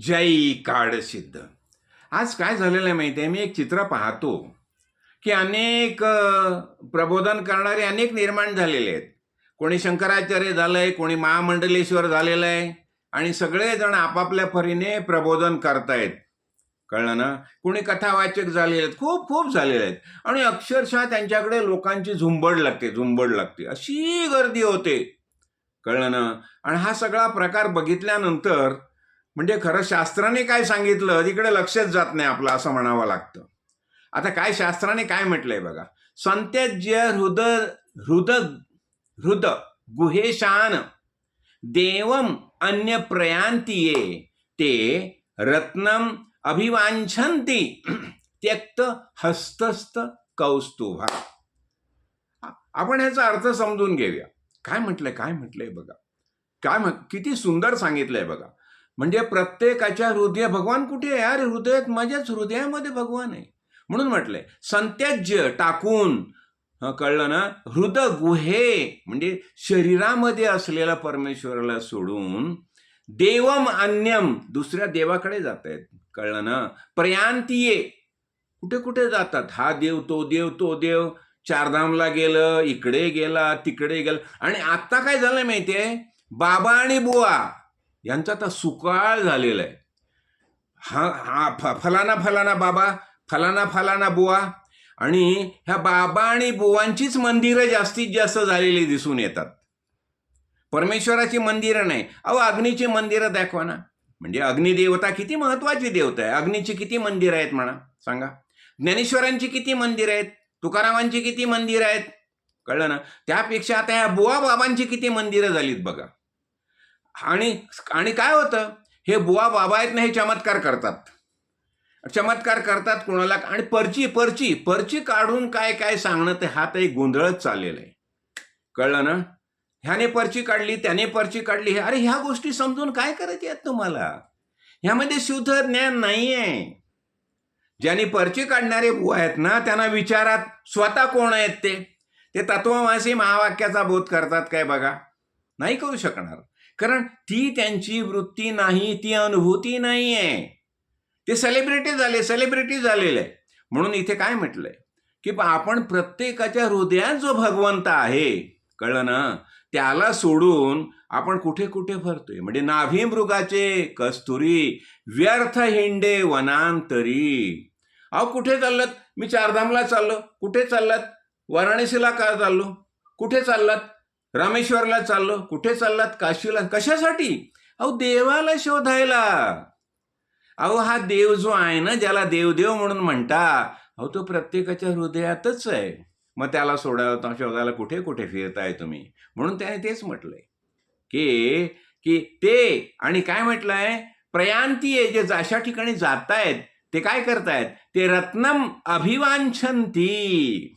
जय काळ सिद्ध. आज काय झालेलं आहे माहिती आहे? मी एक चित्र पाहतो की अनेक प्रबोधन करणारे अनेक निर्माण झालेले आहेत. कोणी शंकराचार्य झालंय कोणी महामंडलेश्वर झालेलं आहे आणि सगळेजण आपापल्या परीने प्रबोधन करतायत. कळलं ना? कोणी कथावाचक झालेले आहेत खूप खूप झालेले आहेत. आणि अक्षरशः त्यांच्याकडे लोकांची झुंबड लागते झुंबड लागते. अशी गर्दी होते. कळलं ना? आणि हा सगळा प्रकार बघितल्यानंतर म्हणजे खरं शास्त्राने काय सांगितलं तिकडे लक्षच जात नाही आपलं असं म्हणावं लागतं. आता काय शास्त्राने काय म्हटलंय बघा? संत्यज्य हृद हृद हृद गुहेशान देवम अन्य प्रयांतीये ते रत्नम अभिवांछंती त्यक्त हस्तस्त कौस्तुभा. आपण ह्याचा अर्थ समजून घेऊया. काय म्हटलंय काय म्हटलंय बघा? काय म्हण किती सुंदर सांगितलंय बघा. म्हणजे प्रत्येकाच्या हृदय भगवान कुठे आहे? अरे हृदयात माझ्याच हृदयामध्ये भगवान आहे. म्हणून म्हटलंय संत्याज्य टाकून कळलं ना? हृद गुहे म्हणजे शरीरामध्ये असलेला परमेश्वराला सोडून देवम अन्यम दुसऱ्या देवाकडे जात आहेत कळलं ना? प्रयांतीये. कुठे कुठे जातात? हा देव तो देव तो देव. चारधामला गेलं इकडे गेला तिकडे गेला. आणि आत्ता काय झालंय माहितीये? बाबा आणि बुवा. यांचा आता सुकाळ झालेला आहे. हा हा फ फलाना फलाना बाबा फलाना फलाना बुवा. आणि ह्या बाबा आणि बुवांचीच मंदिरं जास्तीत जास्त झालेली दिसून येतात. परमेश्वराची मंदिरं नाही. अहो अग्नीची मंदिरं दाखवा ना. म्हणजे अग्निदेवता किती महत्वाची देवता आहे. अग्नीची किती मंदिरं आहेत म्हणा. सांगा. ज्ञानेश्वरांची किती मंदिरं आहेत? तुकारामांची किती मंदिरं आहेत? कळलं ना? त्यापेक्षा आता ह्या बुवा बाबांची किती मंदिरं झालीत बघा. आणि आणि काय होतं? हे बुवा बाबा आहेत ना हे चमत्कार करतात. चमत्कार करतात कोणाला? आणि परची परची परची काढून काय काय सांगणं ते हा तर एक गोंधळच चाललेला आहे. कळलं ना? ह्याने पर्ची काढली त्याने पर्ची काढली हे अरे ह्या गोष्टी समजून काय करायचे आहेत तुम्हाला? ह्यामध्ये शुद्ध ज्ञान नाही आहे ज्यांनी पर्ची काढणारे बुवा आहेत ना त्यांना विचारात स्वतः कोण आहेत ते? ते तत्वमासी महावाक्याचा बोध करतात काय बघा? नाही करू शकणार. कारण ती त्यांची वृत्ती नाही ती अनुभूती नाही आहे ते सेलिब्रिटी झाले सेलिब्रिटी झालेले. म्हणून इथे काय म्हटलंय? की आपण प्रत्येकाच्या हृदयात जो भगवंत आहे कळलं ना? त्याला सोडून आपण कुठे कुठे भरतोय? म्हणजे नाभी मृगाचे कस्तुरी व्यर्थ हिंडे वनांतरी. अहो कुठे चाललात? मी चारधामला चाललो. कुठे चाललात? वाराणसीला का चाललो? कुठे चाललात? रामेश्वरला चाललो. कुठे चाललात? काशीला. कशासाठी? अहो देवाला शोधायला. अहो हा देव जो आहे ना ज्याला देवदेव म्हणून म्हणता अहो तो प्रत्येकाच्या हृदयातच आहे. मग त्याला सोडायला शोधायला कुठे कुठे फिरताय तुम्ही? म्हणून त्याने तेच म्हटलंय. की की ते आणि काय म्हटलंय? प्रयांती आहे जे अशा ठिकाणी जातायत ते काय करतायत? ते रत्नम अभिवांछंती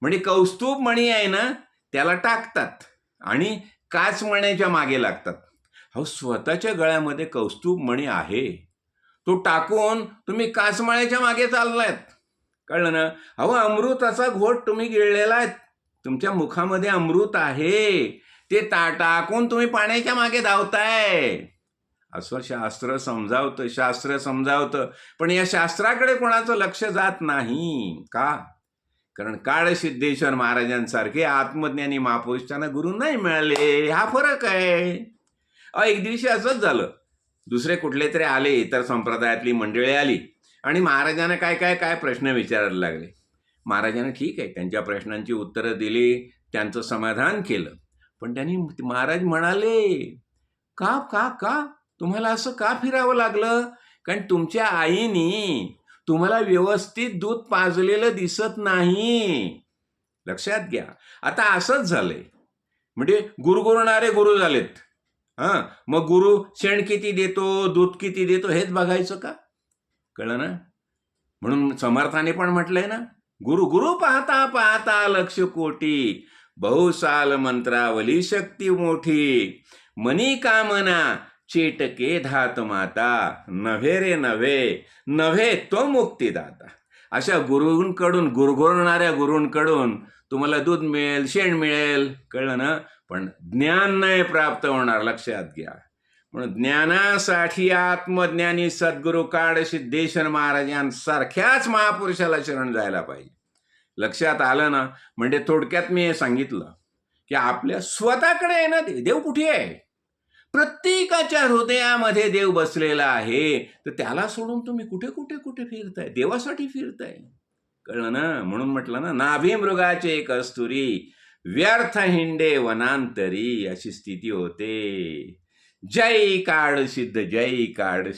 म्हणजे कौस्तुभ मणी आहे ना त्याला टाकतात आणि काच मण्याच्या मागे लागतात. अहो स्वतःच्या गळ्यामध्ये कौस्तुभ मणी आहे. तो टाकून तुम्ही काचमाळ्याच्या मागे चाललायत. कळलं ना? अहो अमृताचा घोट तुम्ही गिळलेला आहे. तुमच्या मुखामध्ये अमृत आहे. ते ता टाकून तुम्ही पाण्याच्या मागे धावताय. असं शास्त्र समजावतं शास्त्र समजावतं. पण या शास्त्राकडे कोणाचं लक्ष जात नाही. का? कारण काळसिद्धेश्वर महाराजांसारखे आत्मज्ञानी महापुरुष त्यांना गुरु नाही मिळाले. हा फरक आहे. एक दिवशी असंच झालं. दुसरे कुठले तरी आले इतर संप्रदायातली मंडळी आली आणि महाराजांना काय काय काय प्रश्न विचारायला लागले. महाराजांना ठीक आहे त्यांच्या प्रश्नांची उत्तरं दिली त्यांचं समाधान केलं. पण त्यांनी महाराज म्हणाले का का का? तुम्हाला असं का फिरावं लागलं? कारण तुमच्या आईनी तुम्हाला व्यवस्थित दूध पाजलेलं दिसत नाही. लक्षात घ्या. आता असंच झालंय. म्हणजे गुरगुरणारे गुरु झालेत. हां? मग गुरु शेण किती देतो दूध किती देतो हेच बघायचं का? कळलं ना? म्हणून समर्थाने पण म्हटलंय ना. गुरु गुरु पाहता पाहता लक्ष कोटी. बहुसाल मंत्रावली शक्ती मोठी. मनी कामना चेटके धात माता नव्हे रे नव्हे नव्हे तो मुक्तीदाता. अशा गुरूंकडून गुरगुरणाऱ्या गुरूंकडून तुम्हाला दूध मिळेल शेण मिळेल कळलं ना? पण ज्ञान नाही प्राप्त होणार लक्षात घ्या. म्हणून ज्ञानासाठी आत्मज्ञानी सद्गुरू काळ सिद्धेश्वर महाराजांसारख्याच महापुरुषाला शरण जायला पाहिजे. लक्षात आलं ना? म्हणजे थोडक्यात मी हे सांगितलं की आपल्या स्वतःकडे आहे ना देव कुठे आहे? प्रत्येकाच्या हृदयामध्ये देव बसलेला आहे. तर त्याला सोडून तुम्ही कुठे कुठे कुठे फिरताय? देवासाठी फिरताय. कळलं ना? म्हणून म्हटलं ना नाभी मृगाचे कस्तुरी व्यर्थ हिंडे वनांतरी अशी स्थिती होते. जय काळ सिद्ध जय काळ सिद्ध